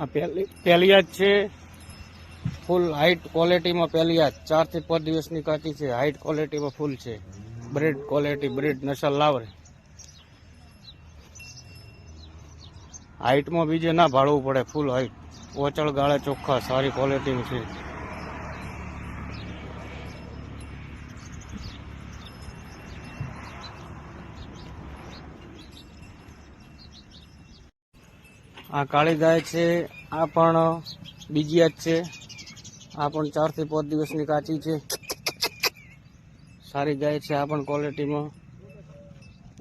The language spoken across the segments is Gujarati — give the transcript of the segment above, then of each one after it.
આ પહેલી પહેલી જ છે. ફૂલ હાઈટ ક્વોલિટીમાં પહેલી જ ચારથી પાંચ દિવસની કાચી છે. હાઈટ ક્વોલિટીમાં ફૂલ છે. બ્રેડ ક્વોલિટી બ્રેડ નસલ લાવરે. હાઈટમાં બીજે ના ભાડવું પડે. ફૂલ હાઈટ ઓચળ, ગાળે ચોખ્ખા, સારી ક્વોલિટીનું છે. આ કાળી ગાય છે, આ પણ બીજી જ છે. આ પણ ચારથી પાંચ દિવસની કાચી છે. સારી ગાય છે, આ પણ ક્વોલિટીમાં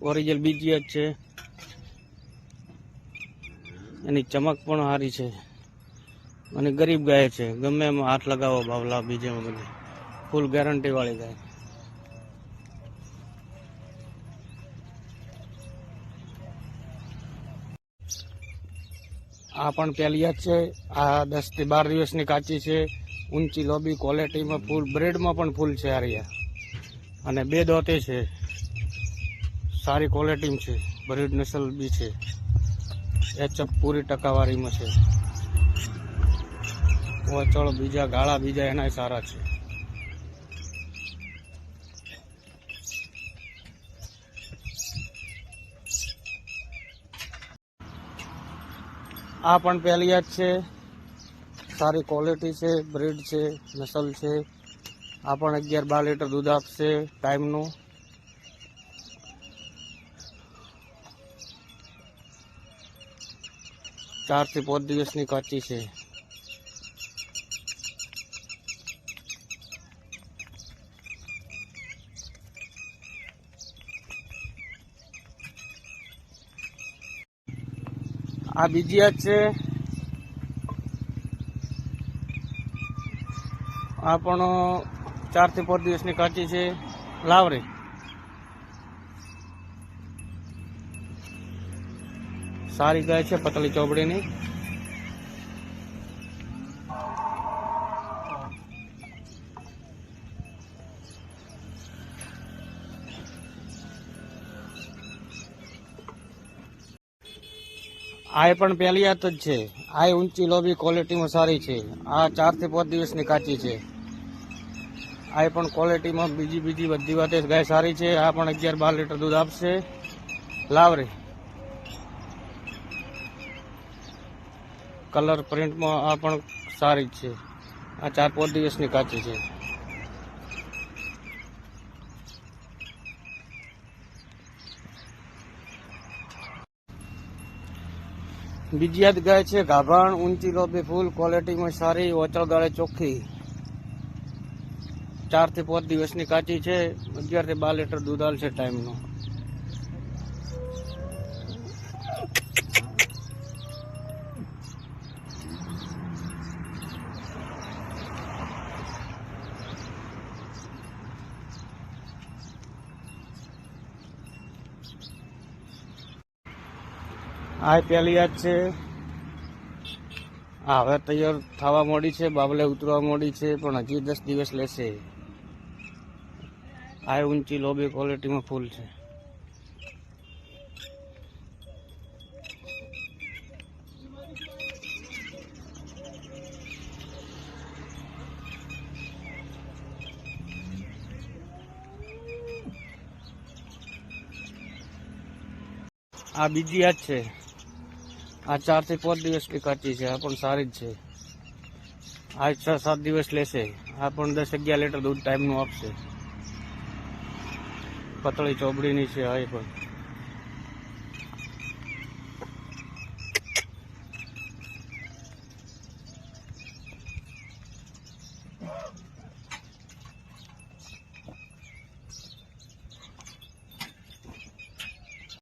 ઓરિજિનલ બીજી જ છે. એની ચમક પણ સારી છે. અને ગરીબ ગાય છે, ગમે એમાં હાથ લગાવો બાવલા બીજેમાં બધી. ફૂલ ગેરંટી વાળી ગાય. આ પણ પહેલી જ છે. આ દસથી બાર દિવસની કાચી છે. ઊંચી, લોબી ક્વોલિટીમાં ફૂલ બ્રેડમાં પણ ફૂલ છે આરિયા અને બે દોતે છે. સારી ક્વોલિટીમાં છે. બ્રેડ નસલ બી છે. એચઅપ પૂરી ટકાવારીમાં છે. ઓચળ બીજા, ગાળા બીજા એના સારા છે. આ પણ પહેલિયાત છે. સારી ક્વોલિટી છે બ્રીડ છે, નસલ છે. આ પણ અગિયાર બાર લીટર દૂધ આપશે ટાઈમનું ચારથી પાંચ દિવસની કાચી છે. આ બીજી આજ છે. આ પણ ચારથી પાંચ દિવસની કાચી છે. લાવરી. સારી ગાય છે, પતલી ચોબડીની. આ પણ પહેલી હાથ જ છે. આ ઊંચી લોબી ક્વોલિટીમાં સારી છે. આ ચારથી પાંચ દિવસની કાચી છે. આ પણ ક્વોલિટીમાં બીજી બીજી બધી વાતે ગાય સારી છે. આ પણ અગિયાર બાર લીટર દૂધ આપશે. લાવરી કલર પ્રિન્ટમાં આ પણ સારી છે. આ ચાર પાંચ દિવસની કાચી છે. બીજી ગાય છે, ગાભણ, ઊંચી લોબી ફૂલ ક્વોલિટીમાં સારી, ઓચળ ગાળે ચોખ્ખી. ચારથી પાંચ દિવસની કાચી છે, અગિયારથી બાર લીટર દૂધ છે ટાઈમનું આ પહેલી યાદ છે. હવે તૈયાર થવા મોડી છે, બાબલે ઉતરવા મોડી છે, પણ હજી દસ દિવસ લેશે. આ ઊંચી લોબી ક્વોલિટીમાં ફૂલ છે. આ બીજી યાદ છે. આ ચારથી પાંચ દિવસની કાચી છે, આ પણ સારી જ છે. આ છ સાત દિવસ લેશે. આ પણ દસ અગિયાર લીટર દૂધ ટાઈમનું આપશે. પતળી ચોબડીની છે, આ પણ.